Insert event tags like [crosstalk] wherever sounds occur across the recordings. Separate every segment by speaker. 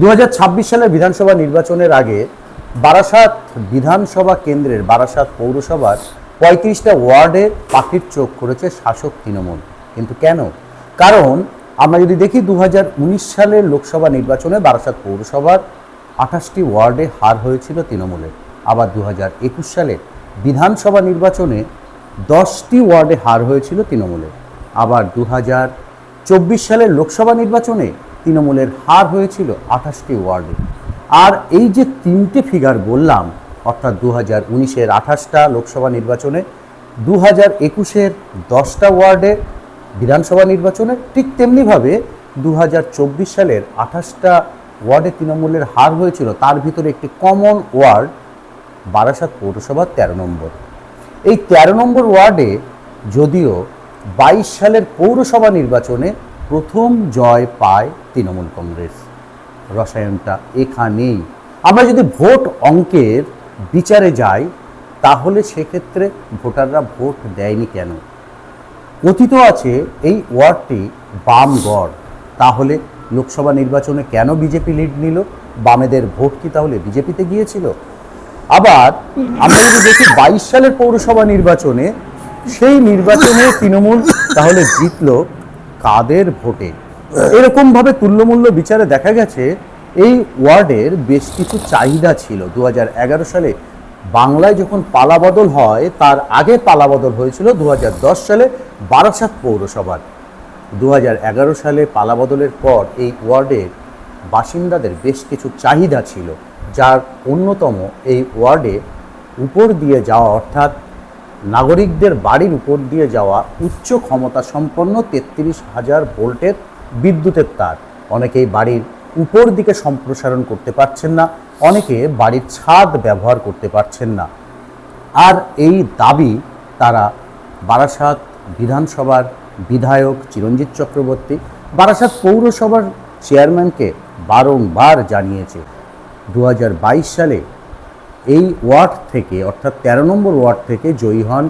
Speaker 1: দু হাজার ছাব্বিশ সালের বিধানসভা নির্বাচনের আগে বারাসাত বিধানসভা কেন্দ্রের বারাসাত পৌরসভার পঁয়ত্রিশটা ওয়ার্ডে পাখির চোখ করেছে শাসক তৃণমূল। কিন্তু কেন? কারণ আমরা যদি দেখি দু হাজার উনিশ সালের লোকসভা নির্বাচনে বারাসাত পৌরসভার আঠাশটি ওয়ার্ডে হার হয়েছিল তৃণমূলের। আবার দু হাজার একুশ সালে বিধানসভা নির্বাচনে দশটি ওয়ার্ডে হার হয়েছিল তৃণমূলের। আবার দু চব্বিশ সালের লোকসভা নির্বাচনে তৃণমূলের হার হয়েছিল আঠাশটি ওয়ার্ডে। আর এই যে তিনটে ফিগার বললাম, অর্থাৎ দু হাজার উনিশের আঠাশটা লোকসভা নির্বাচনে দু হাজার একুশের দশটা ওয়ার্ডে বিধানসভা নির্বাচনে ঠিক তেমনিভাবে দু হাজার চব্বিশ সালের আঠাশটা ওয়ার্ডে তৃণমূলের হার হয়েছিল। তার ভিতরে একটি কমন ওয়ার্ড বারাসাত পৌরসভার তেরো নম্বর। এই তেরো নম্বর ওয়ার্ডে যদিও বাইশ সালের পৌরসভা নির্বাচনে প্রথম জয় পায় তৃণমূল কংগ্রেস। রসায়নটা এখানেই। আমরা যদি ভোট অঙ্কের বিচারে যাই, তাহলে সেক্ষেত্রে ভোটাররা ভোট দেয়নি কেন? কথিত আছে এই ওয়ার্ডটি বামগড়। তাহলে লোকসভা নির্বাচনে কেন বিজেপি লিড নিল? বামেদের ভোট কি তাহলে বিজেপিতে গিয়েছিল? আবার আমরা যদি দেখি বাইশ সালের পৌরসভা নির্বাচনে, সেই নির্বাচনে তৃণমূল তাহলে জিতলো কাদের ভোটে? এরকম ভাবে তুল্যমূল্য বিচারে দেখা গেছে, এই ওয়ার্ডের বেশ কিছু চাহিদা ছিল। দু হাজার এগারো সালে বাংলায় যখন পালাবদল হয়, তার আগে পালাবদল হয়েছিল দু হাজার দশ সালে বারাসাত পৌরসভার। দু হাজার এগারো সালে পালাবদলের পর এই ওয়ার্ডের বাসিন্দাদের বেশ কিছু চাহিদা ছিল, যার অন্যতম এই ওয়ার্ডে উপর দিয়ে যাওয়া, অর্থাৎ নাগরিকদের বাড়ির উপর দিয়ে যাওয়া উচ্চ ক্ষমতা সম্পন্ন তেত্রিশ হাজার ভোল্টের বিদ্যুতের তার। অনেকেই বাড়ির উপর দিকে সম্প্রসারণ করতে পারছেন না, অনেকে বাড়ির ছাদ ব্যবহার করতে পারছেন না। আর এই দাবি তারা বারাসাত বিধানসভার বিধায়ক চিরঞ্জিত চক্রবর্তী, বারাসাত পৌরসভার চেয়ারম্যানকে বারংবার জানিয়েছে। দু হাজার বাইশ সালে এই ওয়ার্ড থেকে, অর্থাৎ তেরো নম্বর ওয়ার্ড থেকে জয়ী হন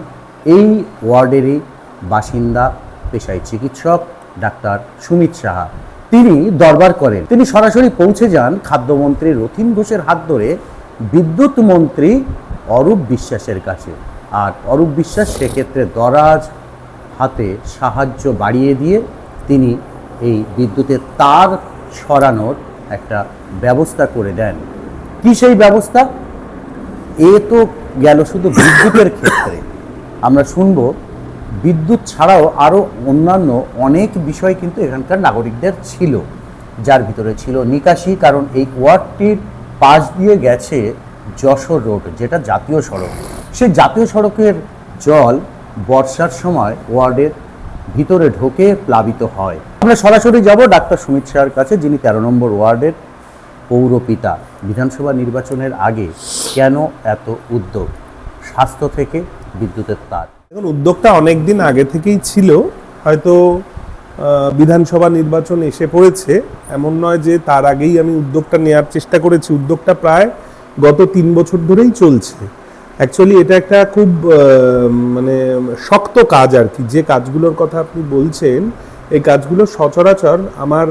Speaker 1: এই ওয়ার্ডেরই বাসিন্দা, পেশায় চিকিৎসক ডাক্তার সুমিত সাহা। তিনি দরবার করেন। তিনি সরাসরি পৌঁছে যান খাদ্যমন্ত্রী রথিন ঘোষের হাত ধরে বিদ্যুৎ মন্ত্রী অরূপ বিশ্বাসের কাছে। আর অরূপ বিশ্বাস সেক্ষেত্রে দরাজ হাতে সাহায্য বাড়িয়ে দিয়ে তিনি এই বিদ্যুতের তার সরানোর একটা ব্যবস্থা করে দেন। কি সেই ব্যবস্থা? এ তো গেল শুধু বিদ্যুতের ক্ষেত্রে। আমরা শুনব বিদ্যুৎ ছাড়াও আরও অন্যান্য অনেক বিষয় কিন্তু এখানকার নাগরিকদের ছিল, যার ভিতরে ছিল নিকাশি, কারণ এই ওয়ার্ডটির পাশ দিয়ে গেছে যশোর রোড, যেটা জাতীয় সড়ক। সেই জাতীয় সড়কের জল বর্ষার সময় ওয়ার্ডের ভিতরে ঢোকে প্লাবিত হয়। আমরা সরাসরি যাব ডাক্তার সুমিত শাহর কাছে, যিনি তেরো নম্বর ওয়ার্ডের পৌরপিতা। বিধানসভা নির্বাচনের আগে কেন এত উদ্যোগ? স্বাস্থ্য থেকে বিদ্যুতের তার।
Speaker 2: এখন উদ্যোগটা অনেক দিন আগে থেকেই ছিল, হয়তো বিধানসভা নির্বাচন এসে পড়েছে। এমন নয় যে তার আগেই আমি উদ্যোগটা নেওয়ার চেষ্টা করেছি। উদ্যোগটা প্রায় গত তিন বছর ধরেই চলছে। অ্যাকচুয়ালি এটা একটা খুব মানে শক্ত কাজ আর কি। যে কাজগুলোর কথা আপনি বলছেন, এই কাজগুলো সচরাচর আমার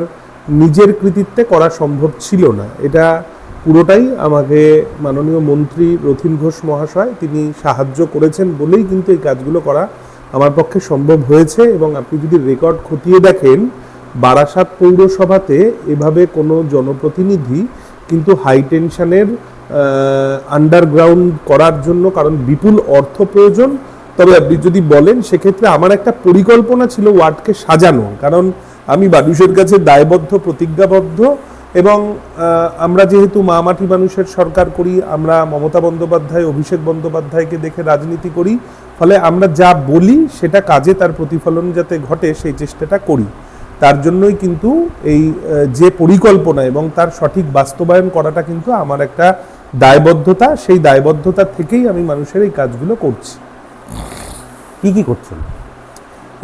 Speaker 2: নিজের কৃতিত্বে করা সম্ভব ছিল না। এটা পুরোটাই আমাকে মাননীয় মন্ত্রী রথিন ঘোষ মহাশয় তিনি সাহায্য করেছেন বলেই কিন্তু এই কাজগুলো করা আমার পক্ষে সম্ভব হয়েছে এবং আপনি যদি রেকর্ড খতিয়ে দেখেন, বারাসাত পৌরসভাতে এভাবে কোনো জনপ্রতিনিধি কিন্তু হাই টেনশনের আন্ডারগ্রাউন্ড করার জন্য কারণ বিপুল অর্থ প্রয়োজন। তবে আপনি যদি বলেন, সেক্ষেত্রে আমার একটা পরিকল্পনা ছিল ওয়ার্ডকে সাজানো কারণ আমি মানুষের কাছে দায়বদ্ধ, প্রতিজ্ঞাবদ্ধ এবং আমরা যেহেতু মা মাটি মানুষের সরকার করি, আমরা মমতা বন্দ্যোপাধ্যায়, অভিষেক বন্দ্যোপাধ্যায়কে দেখে রাজনীতি করি, ফলে আমরা যা বলি সেটা কাজে তার প্রতিফলন যাতে ঘটে সেই চেষ্টাটা করি। তার জন্যই কিন্তু এই যে পরিকল্পনা এবং তার সঠিক বাস্তবায়ন করাটা কিন্তু আমার একটা দায়বদ্ধতা, সেই দায়বদ্ধতা থেকেই আমি মানুষের এই কাজগুলো করছি।
Speaker 1: কি কি করছেন?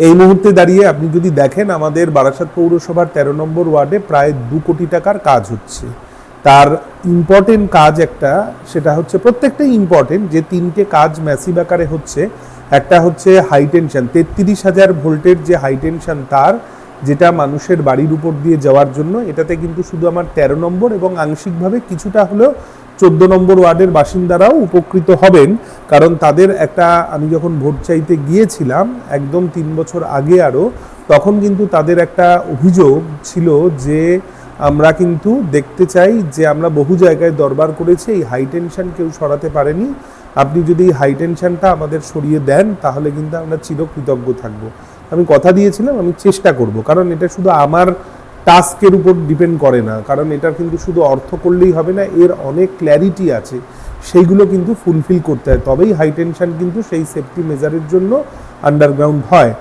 Speaker 2: এই মুহূর্তে দাঁড়িয়ে আপনি যদি দেখেন আমাদের বারাসাত পৌরসভার তেরো নম্বর ওয়ার্ডে প্রায় দু কোটি টাকার কাজ হচ্ছে। তার ইম্পর্টেন্ট কাজ একটা, সেটা হচ্ছে প্রত্যেকটাই ইম্পর্টেন্ট যে তিনটে কাজ ম্যাসিভ আকারে হচ্ছে, একটা হচ্ছে হাই টেনশন তেত্রিশ হাজার ভোল্টের যে হাই টেনশন তার, যেটা মানুষের বাড়ির উপর দিয়ে যাওয়ার জন্য, এটাতে কিন্তু শুধু আমার তেরো নম্বর এবং আংশিকভাবে কিছুটা হলেও চোদ্দ নম্বর ওয়ার্ডের বাসিন্দারাও উপকৃত হবেন, কারণ তাদের একটা, আমি যখন ভোট চাইতে গিয়েছিলাম, একদম তিন বছর আগে আরও তখন কিন্তু তাদের একটা অভিযোগ ছিল যে আমরা কিন্তু দেখতে চাই যে আমরা বহু জায়গায় দরবার করেছি, এই হাই টেনশন কেউ সরাতে পারেনি। আপনি যদি এই হাই টেনশনটা আমাদের সরিয়ে দেন, তাহলে কিন্তু আমরা চিরকৃতজ্ঞ থাকব। আমি কথা দিয়েছিলাম, আমি চেষ্টা করব, কারণ এটা শুধু আমার টাস্কের উপর ডিপেন্ড করে না। কারণ এটা কিন্তু শুধু অর্থ করলেই হবে না, এর অনেক ক্ল্যারিটি আছে। সেইগুলো কিন্তু ফুলফিল করতে হয়। তবেই হাই টেনশন কিন্তু সেই সেফটি মেজারের জন্য আন্ডারগ্রাউন্ড হয়।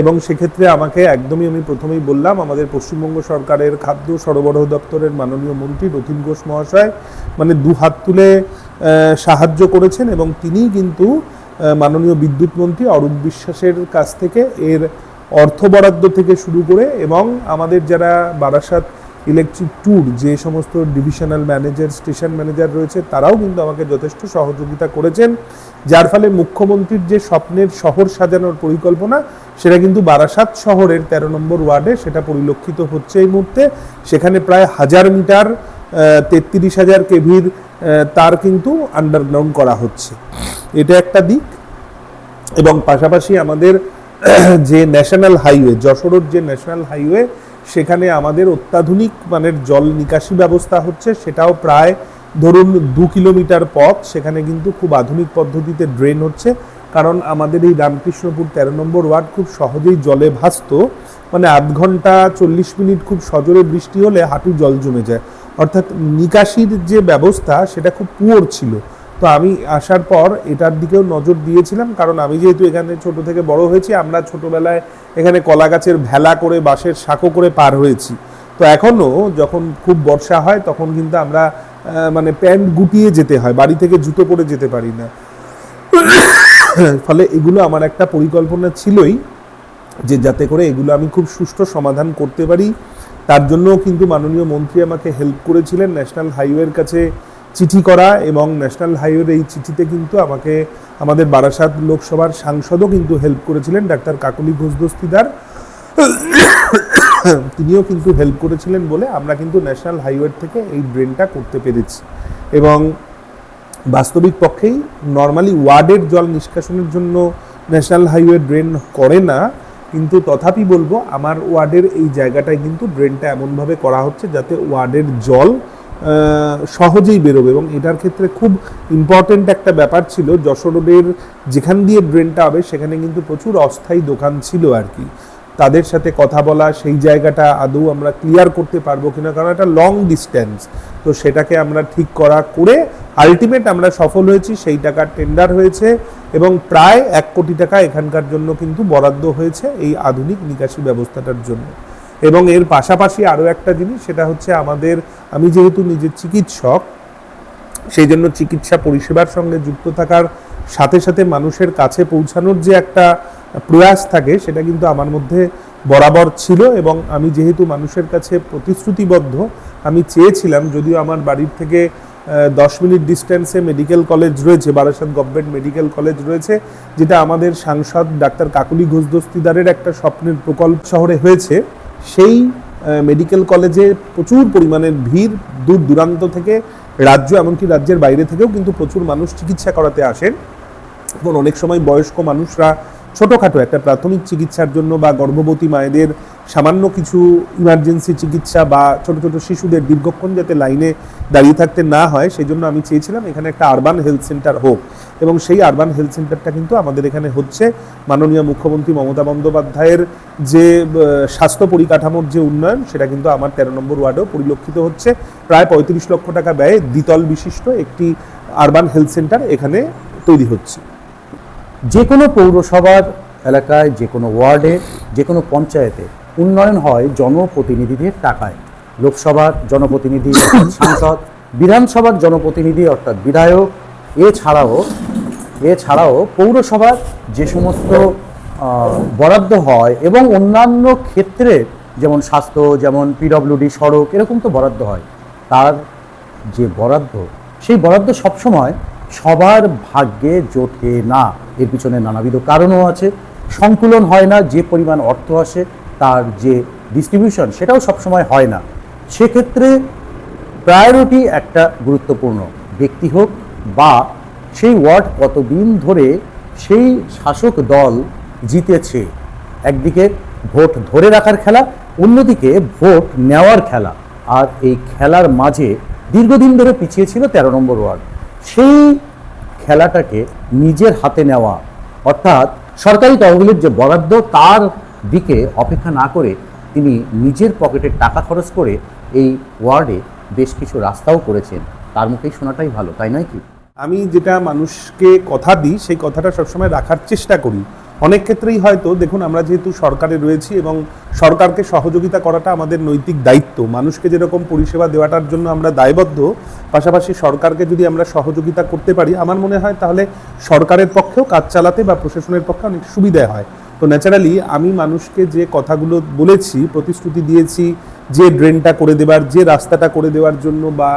Speaker 2: এবং সেক্ষেত্রে আমাকে একদমই আমি প্রথমেই বললাম, আমাদের পশ্চিমবঙ্গ সরকারের খাদ্য সরবরাহ দপ্তরের মাননীয় মন্ত্রী রথিন ঘোষ মহাশয় মানে দু হাত তুলে সাহায্য করেছেন এবং তিনিই কিন্তু মাননীয় বিদ্যুৎ মন্ত্রী অরূপ বিশ্বাসের কাছ থেকে এর অর্থ বরাদ্দ থেকে শুরু করে এবং আমাদের যারা বারাসাত ইলেকট্রিক ট্যুর, যে সমস্ত ডিভিশনাল ম্যানেজার, স্টেশন ম্যানেজার রয়েছে, তারাও কিন্তু আমাকে যথেষ্ট সহযোগিতা করেছেন। যার ফলে মুখ্যমন্ত্রীর যে স্বপ্নের শহর সাজানোর পরিকল্পনা, সেটা কিন্তু বারাসাত শহরের তেরো নম্বর ওয়ার্ডে সেটা পরিলক্ষিত হচ্ছে এই মুহূর্তে। সেখানে প্রায় হাজার মিটার তেত্রিশ হাজার কেভির তার কিন্তু আন্ডারগ্রাউন্ড করা হচ্ছে। এটা একটা দিক। এবং পাশাপাশি আমাদের যে ন্যাশনাল হাইওয়ে যশোরের যে ন্যাশনাল হাইওয়ে সেখানে আমাদের অত্যাধুনিক মানের জল নিকাশি ব্যবস্থা হচ্ছে। সেটাও প্রায় ধরুন দু কিলোমিটার পথ। সেখানে কিন্তু খুব আধুনিক পদ্ধতিতে ড্রেন হচ্ছে। কারণ আমাদের এই রামকৃষ্ণপুর তেরো নম্বর ওয়ার্ড খুব সহজেই জলে ভাসত। মানে আধ ঘণ্টা চল্লিশ মিনিট খুব সজোরে বৃষ্টি হলে হাঁটু জল জমে যায়। অর্থাৎ নিকাশির যে ব্যবস্থা, সেটা খুব পুয়োর ছিল। তো আমি আসার পর এটার দিকেও নজর দিয়েছিলাম, কারণ আমি যেহেতু এখানে ছোট থেকে বড় হয়েছি, আমরা ছোটবেলায় এখানে কলা গাছের ভেলা করে, বাঁশের সাঁকো করে পার হয়েছি। তো এখনও যখন খুব বর্ষা হয়, তখন কিন্তু আমরা মানে প্যান্ট গুটিয়ে যেতে হয়, বাড়ি থেকে জুতো পরে যেতে পারি না। ফলে এগুলো আমার একটা পরিকল্পনা ছিলই, যে যাতে করে এগুলো আমি খুব সুষ্ঠু সমাধান করতে পারি। তার জন্য কিন্তু মাননীয় মন্ত্রী আমাকে হেল্প করেছিলেন ন্যাশনাল হাইওয়ের কাছে চিঠি করা এবং ন্যাশনাল হাইওয়ের এই চিঠিতে কিন্তু আমাকে আমাদের বারাসাত লোকসভার সাংসদও কিন্তু হেল্প করেছিলেন, ডাক্তার কাকলি ঘোষ দস্তিদার। তিনিও কিন্তু হেল্প করেছিলেন বলে আমরা কিন্তু ন্যাশনাল হাইওয়ে থেকে এই ড্রেনটা করতে পেরেছি। এবং বাস্তবিক পক্ষেই নর্মালি ওয়ার্ডের জল নিষ্কাশনের জন্য ন্যাশনাল হাইওয়ে ড্রেন করে না, কিন্তু তথাপি বলব আমার ওয়ার্ডের এই জায়গাটায় কিন্তু ড্রেনটা এমনভাবে করা হচ্ছে যাতে ওয়ার্ডের জল সহজেই বেরোবে এবং এটার ক্ষেত্রে খুব ইম্পর্ট্যান্ট একটা ব্যাপার ছিল। যশোর রোডের যেখান দিয়ে ড্রেনটা হবে, সেখানে কিন্তু প্রচুর অস্থায়ী দোকান ছিল আর কি। তাদের সাথে কথা বলা, সেই জায়গাটা আদৌ আমরা ক্লিয়ার করতে পারব কিনা, কারণ একটা লং ডিস্টেন্স তো সেটাকে আমরা ঠিক করা করে আলটিমেট আমরা সফল হয়েছি, সেই টাকার টেন্ডার হয়েছে এবং প্রায় এক কোটি টাকা এখানকার জন্য কিন্তু বরাদ্দ হয়েছে এই আধুনিক নিকাশি ব্যবস্থাটার জন্য। এবং এর পাশাপাশি আরও একটা জিনিস, সেটা হচ্ছে আমাদের, আমি যেহেতু নিজের চিকিৎসক, সেই জন্য চিকিৎসা পরিষেবার সঙ্গে যুক্ত থাকার সাথে সাথে মানুষের কাছে পৌঁছানোর যে একটা প্রয়াস থাকে, সেটা কিন্তু আমার মধ্যে বরাবর ছিল এবং আমি যেহেতু মানুষের কাছে প্রতিশ্রুতিবদ্ধ, আমি চেয়েছিলাম যদিও আমার বাড়ির থেকে দশ মিনিট ডিস্টেন্সে মেডিকেল কলেজ রয়েছে, বারাসাত গভর্নমেন্ট মেডিকেল কলেজ রয়েছে, যেটা আমাদের সাংসদ ডাক্তার কাকুলি ঘোষ দস্তিদারের একটা স্বপ্নের প্রকল্প শহরে হয়েছে। সেই মেডিকেল কলেজে প্রচুর পরিমাণের ভিড়, দূর দূরান্ত থেকে রাজ্য, এমনকি রাজ্যের বাইরে থেকেও কিন্তু প্রচুর মানুষ চিকিৎসা করাতে আসেন। এবং অনেক সময় বয়স্ক মানুষরা ছোটোখাটো একটা প্রাথমিক চিকিৎসার জন্য বা গর্ভবতী মায়েদের সামান্য কিছু ইমার্জেন্সি চিকিৎসা বা ছোট ছোট শিশুদের দীর্ঘক্ষণ যাতে লাইনে দাঁড়িয়ে থাকতে না হয় সেই জন্য আমি চেয়েছিলাম এখানে একটা আরবান হেলথ সেন্টার হোক। এবং সেই আরবান হেলথ সেন্টারটা কিন্তু আমাদের এখানে হচ্ছে মাননীয় মুখ্যমন্ত্রী মমতা বন্দ্যোপাধ্যায়ের যে স্বাস্থ্য পরিকাঠামোর যে উন্নয়ন, সেটা কিন্তু আমার তেরো নম্বর ওয়ার্ডেও পরিলক্ষিত হচ্ছে। প্রায় পঁয়ত্রিশ লক্ষ টাকা ব্যয়ে দ্বিতল বিশিষ্ট একটি আরবান হেলথ সেন্টার এখানে তৈরি হচ্ছে।
Speaker 1: যে কোনো পৌরসভার এলাকায়, যে কোনো ওয়ার্ডে, যে কোনো পঞ্চায়েতে উন্নয়ন হয় জনপ্রতিনিধিদের টাকায়। লোকসভার জনপ্রতিনিধি, সাংসদ, বিধানসভার জনপ্রতিনিধি অর্থাৎ বিধায়ক, এছাড়াও এছাড়াও পৌরসভার যে সমস্ত বরাদ্দ হয় এবং অন্যান্য ক্ষেত্রে যেমন স্বাস্থ্য, যেমন পিডব্লিউডি সড়ক, এরকম তো বরাদ্দ হয়। তার যে বরাদ্দ, সেই বরাদ্দ সবসময় সবার ভাগ্যে জোটে না। এর পিছনে নানাবিধ কারণও আছে। সংকুলন হয় না, যে পরিমাণ অর্থ আসে, তার যে ডিস্ট্রিবিউশন সেটাও সবসময় হয় না। সেক্ষেত্রে প্রায়োরিটি একটা গুরুত্বপূর্ণ। ব্যক্তি হোক বা সেই ওয়ার্ড কতদিন ধরে সেই শাসক দল জিতেছে, একদিকে ভোট ধরে রাখার খেলা, অন্যদিকে ভোট নেওয়ার খেলা। আর এই খেলার মাঝে দীর্ঘদিন ধরে পিছিয়ে ছিল তেরো নম্বর ওয়ার্ড। সেই খেলাটাকে নিজের হাতে নেওয়া। অর্থাৎ সরকারি তহবিলের যে বরাদ্দ, তার দিকে অপেক্ষা না করে তিনি নিজের পকেটের টাকা খরচ করে এই ওয়ার্ডে বেশ কিছু রাস্তাও করেছেন। তার মুখেই শোনাটাই ভালো, তাই নয় কি?
Speaker 2: আমি যেটা মানুষকে কথা দিই, সেই কথাটা সবসময় রাখার চেষ্টা করি। অনেক ক্ষেত্রেই হয়তো, দেখুন, আমরা যেহেতু সরকারে রয়েছি এবং সরকারকে সহযোগিতা করাটা আমাদের নৈতিক দায়িত্ব। মানুষকে যেরকম পরিষেবা দেওয়াটার জন্য আমরা দায়বদ্ধ, পাশাপাশি সরকারকে যদি আমরা সহযোগিতা করতে পারি, আমার মনে হয় তাহলে সরকারের পক্ষেও কাজ চালাতে বা প্রশাসনের পক্ষে অনেক সুবিধা হয়। তো ন্যাচারালি আমি মানুষকে যে কথাগুলো বলেছি, প্রতিশ্রুতি দিয়েছি, যে ড্রেনটা করে দেওয়ার যে রাস্তাটা করে দেওয়ার জন্য বা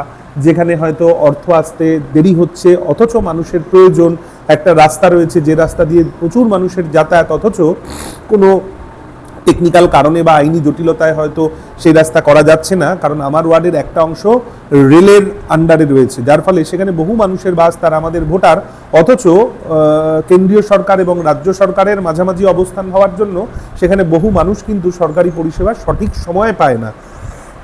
Speaker 2: যেখানে হয়তো অর্থ আসতে দেরি হচ্ছে, অথচ মানুষের প্রয়োজন একটা রাস্তা রয়েছে, যে রাস্তা দিয়ে প্রচুর মানুষের যাতায়াত, অথচ কোনো টেকনিক্যাল কারণে বা আইনি জটিলতায় হয়তো সেই রাস্তা করা যাচ্ছে না। কারণ আমার ওয়ার্ডের একটা অংশ রেলের আন্ডারে রয়েছে, যার ফলে সেখানে বহু মানুষের বাস, তারা আমাদের ভোটার। অথচ কেন্দ্রীয় সরকার এবং রাজ্য সরকারের মাঝামাঝি অবস্থান হওয়ার জন্য সেখানে বহু মানুষ কিন্তু সরকারি পরিষেবা সঠিক সময়ে পায় না।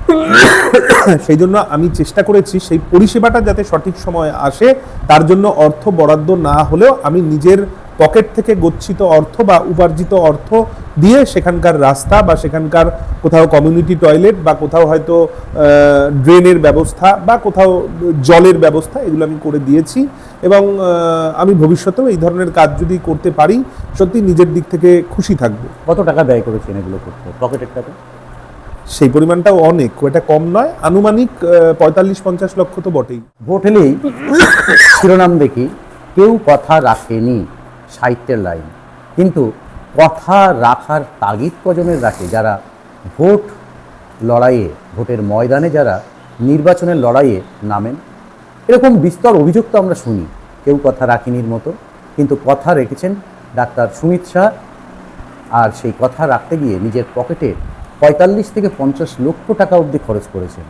Speaker 2: [coughs] সেই জন্য আমি চেষ্টা করেছি সেই পরিষেবাটা যাতে সঠিক সময়ে আসে, তার জন্য অর্থ বরাদ্দ না হলেও আমি নিজের পকেট থেকে গচ্ছিত অর্থ বা উপার্জিত অর্থ দিয়ে সেখানকার রাস্তা বা সেখানকার কোথাও কমিউনিটি টয়লেট বা কোথাও হয়তো ড্রেনের ব্যবস্থা বা কোথাও জলের ব্যবস্থা এগুলো আমি করে দিয়েছি এবং আমি ভবিষ্যতেও এই ধরনের কাজ যদি করতে পারি, সত্যি নিজের দিক থেকে খুশি থাকব।
Speaker 1: কত টাকা ব্যয় করেছেন এগুলো করতে? পকেটের টাকা
Speaker 2: সেই পরিমাণটাও অনেক এটা কম নয়। আনুমানিক পঁয়তাল্লিশ, পঞ্চাশ লক্ষ তো বটেই।
Speaker 1: ভোট এলেই শিরোনাম দেখি, কেউ কথা রাখেনি সাহিত্যের লাইন। কিন্তু কথা রাখার তাগিদ কজনের রাখে? যারা ভোট লড়াইয়ে, ভোটের ময়দানে যারা নির্বাচনের লড়াইয়ে নামেন? এরকম বিস্তর অভিযোগ তো আমরা শুনি, কেউ কথা রাখেনির মতো। কিন্তু কথা রেখেছেন ডাক্তার সুমিত শাহ, আর সেই কথা রাখতে গিয়ে নিজের পকেটে পঁয়তাল্লিশ থেকে পঞ্চাশ লক্ষ টাকা অবধি খরচ করেছেন।